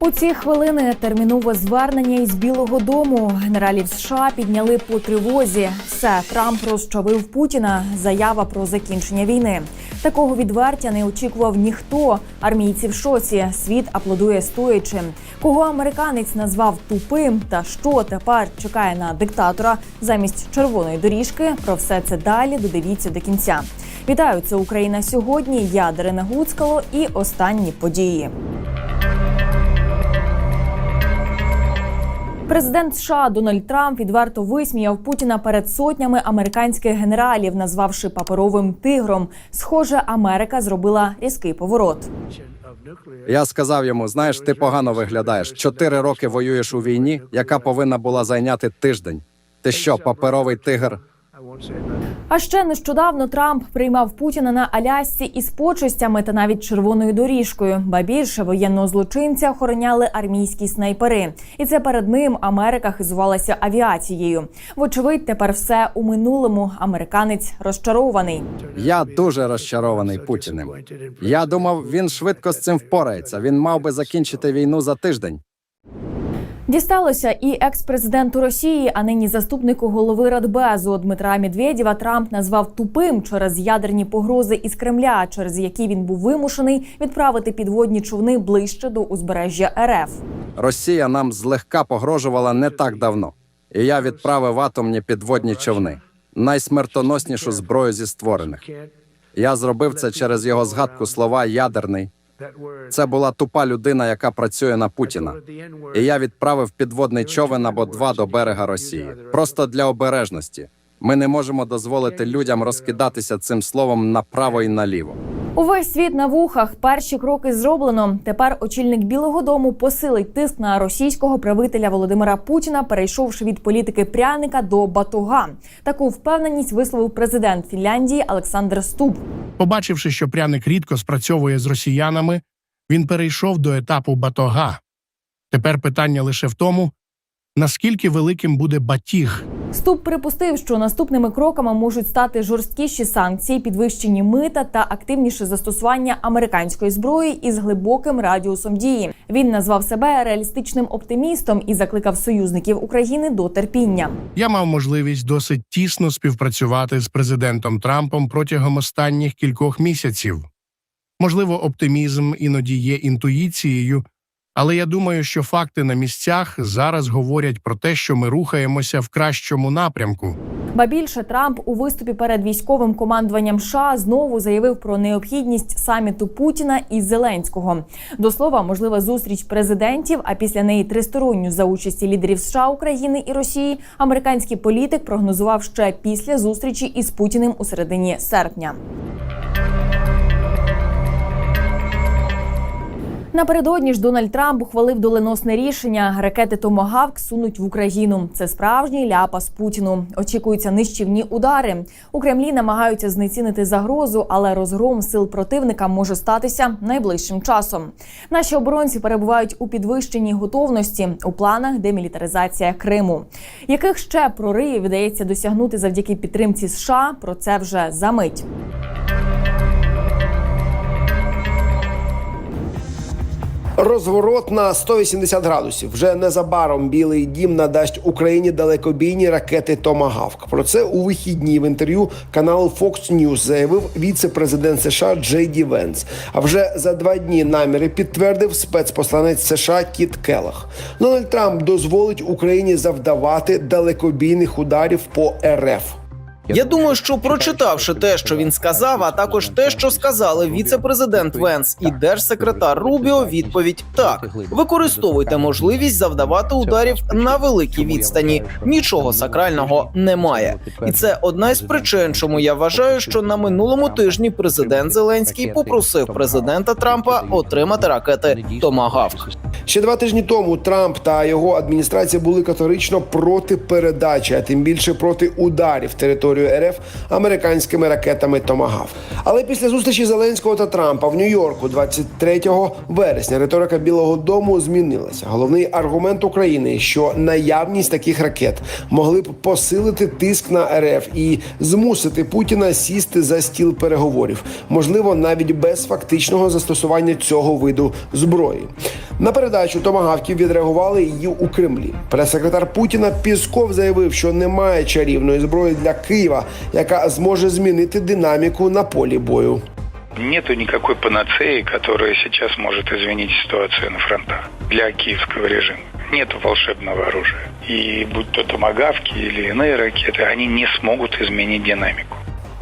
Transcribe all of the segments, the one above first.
У ці хвилини термінове звернення із Білого Дому генералів США підняли по тривозі. Все Трамп розчавив Путіна. Заява про закінчення війни. Такого відвертя не очікував ніхто. Армійці в шоці. Світ аплодує стоячи. Кого американець назвав тупим, та що тепер чекає на диктатора замість червоної доріжки? Про все це далі додивіться до кінця. Вітаю, це Україна сьогодні. Я Дарина Гуцкало і останні події. Президент США Дональд Трамп відверто висміяв Путіна перед сотнями американських генералів, назвавши паперовим тигром. Схоже, Америка зробила різкий поворот. Я сказав йому: знаєш, ти погано виглядаєш. Чотири роки воюєш у війні, яка повинна була зайняти тиждень. Ти що, паперовий тигр? А ще нещодавно Трамп приймав Путіна на Алясці із почестями та навіть червоною доріжкою. Ба більше воєнного злочинця охороняли армійські снайпери, і це перед ним Америка хизувалася авіацією. Вочевидь, тепер все у минулому. Американець розчарований. Я дуже розчарований Путіним. Я думав, він швидко з цим впорається. Він мав би закінчити війну за тиждень. Дісталося і екс-президенту Росії, а нині заступнику голови Радбезу Дмитра Медведєва Трамп назвав тупим через ядерні погрози із Кремля, через які він був вимушений відправити підводні човни ближче до узбережжя РФ. Росія нам злегка погрожувала не так давно, і я відправив атомні підводні човни, найсмертоноснішу зброю зі створених. Я зробив це через його згадку слова ядерний. Це була тупа людина, яка працює на Путіна. І я відправив підводний човен або два до берега Росії. Просто для обережності. Ми не можемо дозволити людям розкидатися цим словом направо і наліво. Увесь світ на вухах. Перші кроки зроблено. Тепер очільник Білого Дому посилить тиск на російського правителя Володимира Путіна, перейшовши від політики пряника до батуга. Таку впевненість висловив президент Фінляндії Олександр Стуб. Побачивши, що пряник рідко спрацьовує з росіянами, він перейшов до етапу батога. Тепер питання лише в тому, наскільки великим буде батіг. Ступ припустив, що наступними кроками можуть стати жорсткіші санкції, підвищені мита та активніше застосування американської зброї із глибоким радіусом дії. Він назвав себе реалістичним оптимістом і закликав союзників України до терпіння. Я мав можливість досить тісно співпрацювати з президентом Трампом протягом останніх кількох місяців. Можливо, оптимізм іноді є інтуїцією, але я думаю, що факти на місцях зараз говорять про те, що ми рухаємося в кращому напрямку. Ба більше Трамп у виступі перед військовим командуванням США знову заявив про необхідність саміту Путіна і Зеленського. До слова, можлива зустріч президентів, а після неї тристоронню за участі лідерів США, України і Росії. Американський політик прогнозував ще після зустрічі із Путіним у середині серпня. Напередодні ж Дональд Трамп ухвалив доленосне рішення. Ракети Томагавк сунуть в Україну. Це справжній ляпас Путіну. Очікуються нищівні удари. У Кремлі намагаються знецінити загрозу, але розгром сил противника може статися найближчим часом. Наші оборонці перебувають у підвищеній готовності у планах демілітаризація Криму. Яких ще проривів вдається досягнути завдяки підтримці США? Про це вже за мить. Розворот на 180 градусів. Вже незабаром Білий Дім надасть Україні далекобійні ракети Томагавк. Про це у вихідні в інтерв'ю каналу Fox News заявив віце-президент США Джей Ді Венс. А вже за два дні наміри підтвердив спецпосланець США Кіт Келах. Дональд Трамп дозволить Україні завдавати далекобійних ударів по РФ. Я думаю, що прочитавши те, що він сказав, а також те, що сказали віце-президент Венс і держсекретар Рубіо, відповідь так: використовуйте можливість завдавати ударів на великій відстані. Нічого сакрального немає, і це одна із причин, чому я вважаю, що на минулому тижні президент Зеленський попросив президента Трампа отримати ракети Томагавк. Ще два тижні тому Трамп та його адміністрація були категорично проти передачі, а тим більше проти ударів територію РФ американськими ракетами Томагав. Але після зустрічі Зеленського та Трампа в Нью-Йорку 23 вересня риторика Білого Дому змінилася. Головний аргумент України, що наявність таких ракет могли б посилити тиск на РФ і змусити Путіна сісти за стіл переговорів, можливо, навіть без фактичного застосування цього виду зброї. На передачу томагавків відреагували її у Кремлі. Прес-секретар Путіна Пісков заявив, що немає чарівної зброї для Києва, яка зможе змінити динаміку на полі бою. Нету никакой панацеи, которая сейчас может изменить ситуацию на фронтах для киевского режима. Нету волшебного оружия. И будь то томагавки или иные ракеты, они не смогут изменить динамику.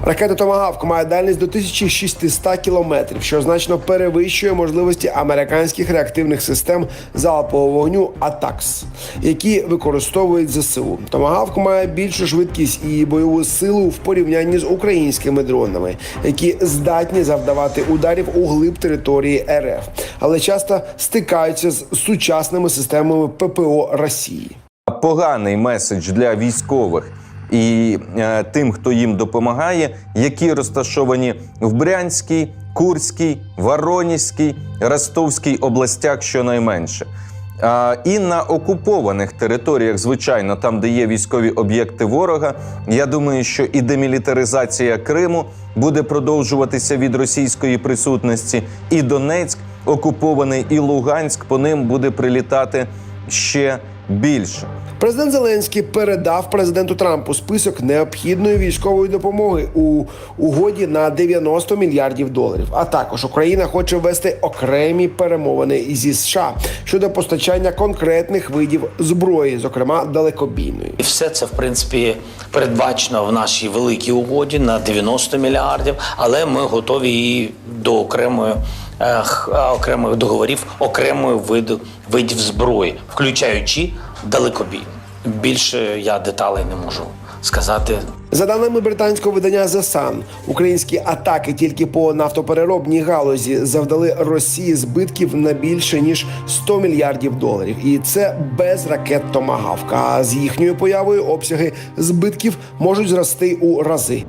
Ракета Томагавк має дальність до 1600 кілометрів, що значно перевищує можливості американських реактивних систем залпового вогню АТАКС, які використовують ЗСУ. Томагавк має більшу швидкість і бойову силу в порівнянні з українськими дронами, які здатні завдавати ударів у глиб території РФ, але часто стикаються з сучасними системами ППО Росії. поганий меседж для військових і е, тим, хто їм допомагає, які розташовані в Брянській, Курській, Воронізькій, Ростовській областях щонайменше. І на окупованих територіях, звичайно, там, де є військові об'єкти ворога, я думаю, що і демілітаризація Криму буде продовжуватися від російської присутності, і Донецьк окупований, і Луганськ по ним буде прилітати ще більше. Президент Зеленський передав президенту Трампу список необхідної військової допомоги у угоді на 90 мільярдів доларів. А також Україна хоче ввести окремі перемовини зі США щодо постачання конкретних видів зброї, зокрема далекобійної. І все це в принципі передбачено в нашій великій угоді на 90 мільярдів, але ми готові і до окремої. Е, х- окремих договорів окремої виду видів зброї, включаючи далекобій. Більше я деталей не можу сказати. За даними британського видання The Sun, українські атаки тільки по нафтопереробній галузі завдали Росії збитків на більше ніж 100 мільярдів доларів, і це без ракет Томагавка. А з їхньою появою обсяги збитків можуть зрости у рази.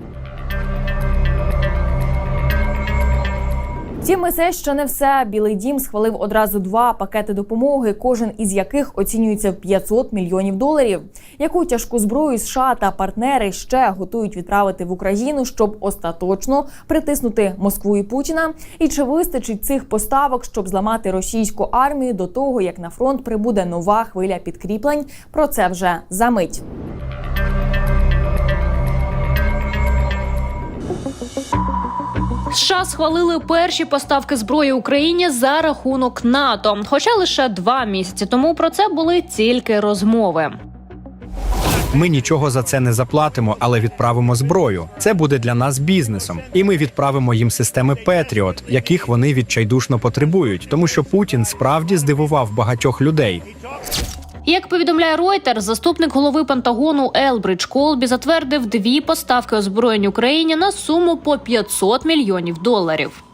Втім, і це ще не все. Білий дім схвалив одразу два пакети допомоги, кожен із яких оцінюється в 500 мільйонів доларів. Яку тяжку зброю США та партнери ще готують відправити в Україну, щоб остаточно притиснути Москву і Путіна? І чи вистачить цих поставок, щоб зламати російську армію до того, як на фронт прибуде нова хвиля підкріплень? Про це вже за мить. США схвалили перші поставки зброї Україні за рахунок НАТО. Хоча лише два місяці тому про це були тільки розмови. Ми нічого за це не заплатимо, але відправимо зброю. Це буде для нас бізнесом, і ми відправимо їм системи Петріот, яких вони відчайдушно потребують, тому що Путін справді здивував багатьох людей. Як повідомляє Reuters, заступник голови Пентагону Елбридж Колбі затвердив дві поставки озброєнь Україні на суму по 500 мільйонів доларів.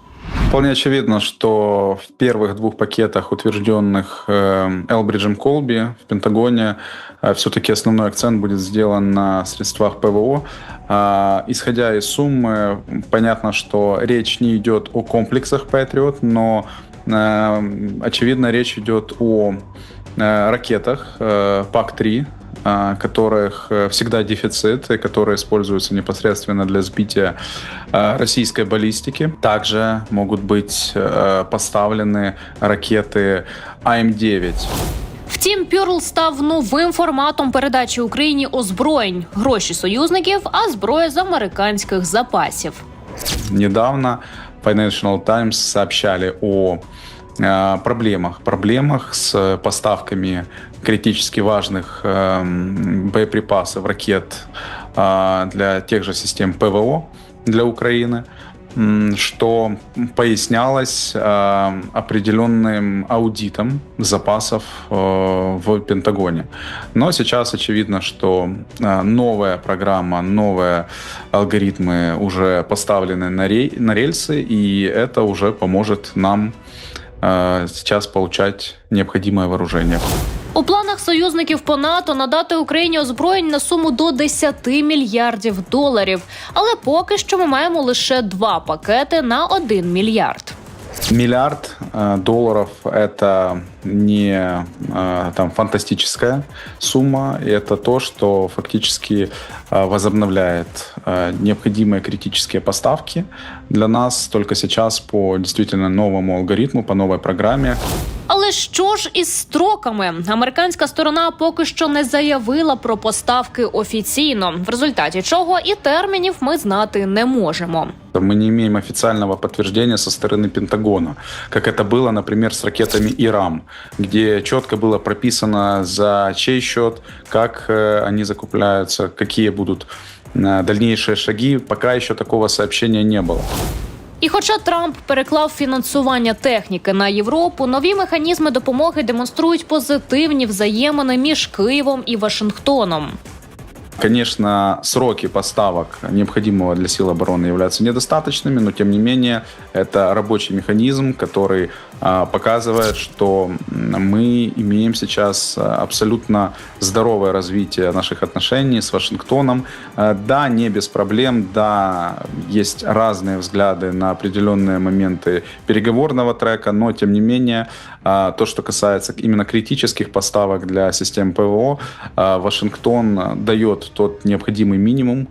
Вполне очевидно, что в первых двух пакетах, утвержденных э, Элбриджем Колби в Пентагоне, э, все-таки основной акцент будет сделан на средствах ПВО. А, Исходя из суммы, понятно, что речь не идет о комплексах Patriot, но э, очевидно речь идет о э, ракетах э, ПАК-3, а, которых э, всегда дефицит и которые используются непосредственно для сбития э, российской баллистики. Также могут быть э, поставлены ракеты АМ-9. Втім, Пюрл став новим форматом передачі Україні озброєнь, гроші союзників, а зброя з американських запасів. Недавно Financial Times сообщали о э, проблемах, проблемах с поставками критически важных эм, боеприпасов, ракет э, для тех же систем ПВО для Украины, что пояснялось э, определенным аудитом запасов э, в Пентагоне. Но сейчас очевидно, что э, новая программа, новые алгоритмы уже поставлены на, рельсы, и это уже поможет нам э, сейчас получать необходимое вооружение. У планах союзників по НАТО надати Україні озброєнь на суму до 10 мільярдів доларів. Але поки що ми маємо лише два пакети на 1 мільярд. Миллиард доларів долларов – это не э, там фантастическая сумма, и это то, что фактически э, возобновляет э, необходимые критические поставки для нас только сейчас по действительно новому алгоритму, по новой программе. Але що ж із строками? Американська сторона поки що не заявила про поставки офіційно, в результаті чого і термінів ми знати не можемо. Мы не имеем официального подтверждения со стороны Пентагона, как это было, например, с ракетами Ирам, где четко было прописано за чей счет, как э, они закупляются, какие будут э, дальнейшие шаги. Пока еще такого сообщения не было. І хоча Трамп переклав фінансування техніки на Європу, нові механізми допомоги демонструють позитивні взаємини між Києвом і Вашингтоном. Конечно, сроки поставок необходимого для сил обороны являются недостаточными, но тем не менее это рабочий механизм, который а, показывает, что мы имеем сейчас а, абсолютно здоровое развитие наших отношений с Вашингтоном. А, Да, не без проблем, да, есть разные взгляды на определенные моменты переговорного трека, но тем не менее то, что касается именно критических поставок для систем ПВО, Вашингтон дает тот необходимый минимум,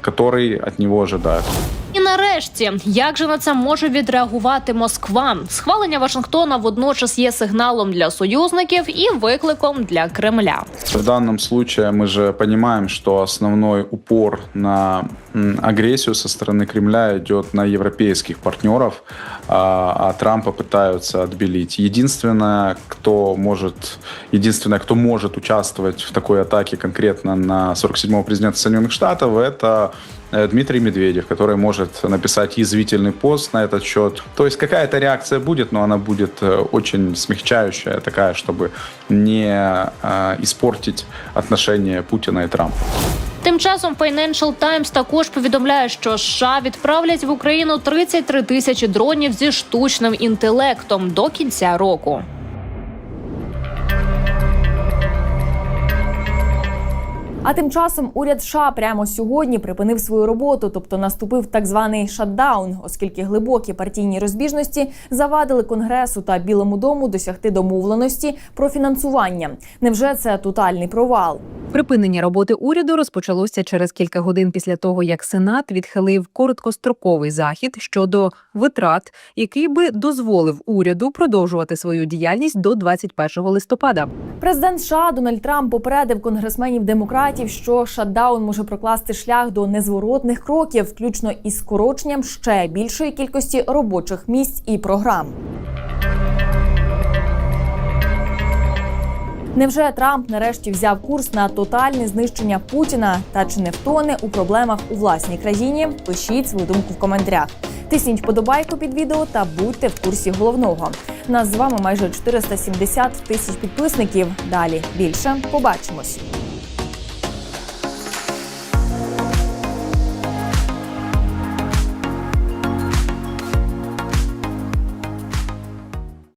который от него ожидают. І нарешті, як же на це може відреагувати Москва? Схвалення Вашингтона водночас є сигналом для союзників і викликом для Кремля. В данном случае мы же понимаем, что основной упор на м, агрессию со стороны Кремля идет на европейских партнеров, а, а Трампа пытаются отбелить. Единственное, кто может, единственное, кто может участвовать в такой атаке конкретно на 47-го президента Соединенных Штатов, это э, Дмитрий Медведев, который может написать язвительный пост на этот счет. То есть какая-то реакция будет, но она будет э, очень смягчающая, такая, чтобы не э, испортить отношения Путина и Трампа. Тим часом Financial Times також повідомляє, що США відправлять в Україну 33 тисячі дронів зі штучним інтелектом до кінця року. А тим часом уряд США прямо сьогодні припинив свою роботу, тобто наступив так званий шатдаун, оскільки глибокі партійні розбіжності завадили Конгресу та Білому дому досягти домовленості про фінансування. Невже це тотальний провал? Припинення роботи уряду розпочалося через кілька годин після того, як Сенат відхилив короткостроковий захід щодо витрат, який би дозволив уряду продовжувати свою діяльність до 21 листопада. Президент США Дональд Трамп попередив конгресменів демократів, що шатдаун може прокласти шлях до незворотних кроків, включно із скороченням ще більшої кількості робочих місць і програм. Невже Трамп нарешті взяв курс на тотальне знищення Путіна та чи не втоне у проблемах у власній країні? Пишіть свою думку в коментарях. Тисніть вподобайку під відео та будьте в курсі головного. Нас з вами майже 470 тисяч підписників. Далі більше побачимось.